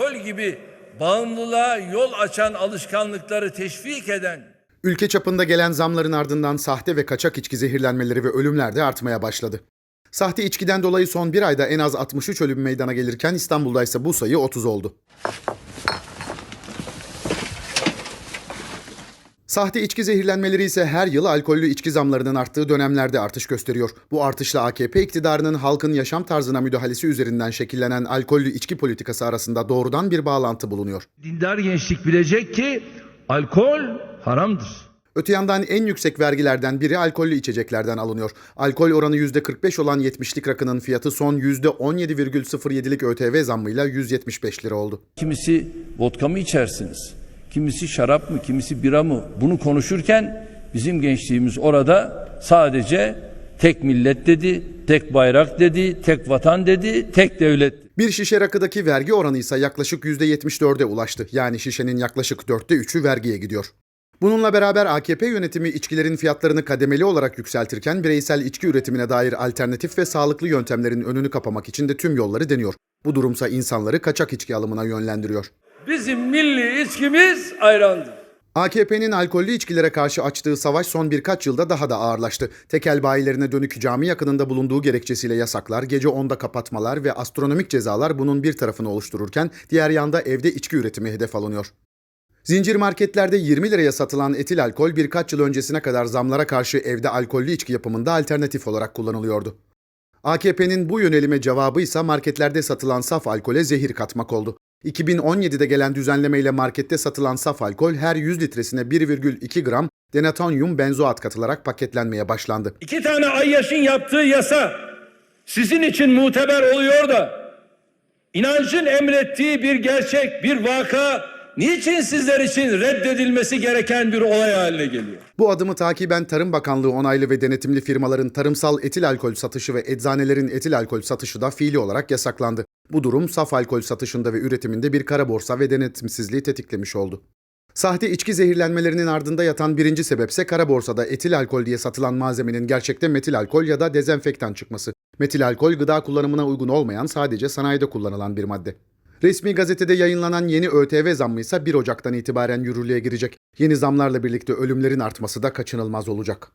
alkol gibi bağımlılığa yol açan alışkanlıkları teşvik eden Ülke çapında gelen zamların ardından sahte ve kaçak içki zehirlenmeleri ve ölümler de artmaya başladı. Sahte içkiden dolayı son bir ayda en az 63 ölüm meydana gelirken İstanbul'da ise bu sayı 30 oldu. Sahte içki zehirlenmeleri ise her yıl alkollü içki zamlarının arttığı dönemlerde artış gösteriyor. Bu artışla AKP iktidarının halkın yaşam tarzına müdahalesi üzerinden şekillenen alkollü içki politikası arasında doğrudan bir bağlantı bulunuyor. dindar gençlik bilecek ki alkol haramdır. Öte yandan en yüksek vergilerden biri alkollü içeceklerden alınıyor. Alkol oranı %45 olan 70'lik rakının fiyatı son %17,07'lik ÖTV zammıyla 175 lira oldu. Kimisi vodka mı içersiniz? Kimisi şarap mı, kimisi bira mı? Bunu konuşurken bizim gençliğimiz orada sadece tek millet dedi, tek bayrak dedi, tek vatan dedi, tek devlet. Bir şişe rakıdaki vergi oranı ise yaklaşık %74'e ulaştı. Yani şişenin yaklaşık dörtte üçü vergiye gidiyor. Bununla beraber AKP yönetimi içkilerin fiyatlarını kademeli olarak yükseltirken bireysel içki üretimine dair alternatif ve sağlıklı yöntemlerin önünü kapamak için de tüm yolları deniyor. Bu durumsa insanları kaçak içki alımına yönlendiriyor. Bizim milli içkimiz ayrandır. AKP'nin alkollü içkilere karşı açtığı savaş son birkaç yılda daha da ağırlaştı. Tekel bayilerine dönük cami yakınında bulunduğu gerekçesiyle yasaklar, gece 10'da kapatmalar ve astronomik cezalar bunun bir tarafını oluştururken diğer yanda evde içki üretimi hedef alınıyor. Zincir marketlerde 20 liraya satılan etil alkol birkaç yıl öncesine kadar zamlara karşı evde alkollü içki yapımında alternatif olarak kullanılıyordu. AKP'nin bu yönelime cevabı ise marketlerde satılan saf alkole zehir katmak oldu. 2017'de gelen düzenlemeyle markette satılan saf alkol her 100 litresine 1,2 gram denatonyum benzoat katılarak paketlenmeye başlandı. İki tane Ayyaş'ın yaptığı yasa sizin için muteber oluyor da inancın emrettiği bir gerçek, bir vaka niçin sizler için reddedilmesi gereken bir olay haline geliyor? Bu adımı takiben Tarım Bakanlığı onaylı ve denetimli firmaların tarımsal etil alkol satışı ve eczanelerin etil alkol satışı da fiili olarak yasaklandı. Bu durum saf alkol satışında ve üretiminde bir kara borsa ve denetimsizliği tetiklemiş oldu. Sahte içki zehirlenmelerinin ardında yatan birinci sebepse kara borsada etil alkol diye satılan malzemenin gerçekte metil alkol ya da dezenfektan çıkması. Metil alkol gıda kullanımına uygun olmayan sadece sanayide kullanılan bir madde. Resmi gazetede yayınlanan yeni ÖTV zammı ise 1 Ocak'tan itibaren yürürlüğe girecek. Yeni zamlarla birlikte ölümlerin artması da kaçınılmaz olacak.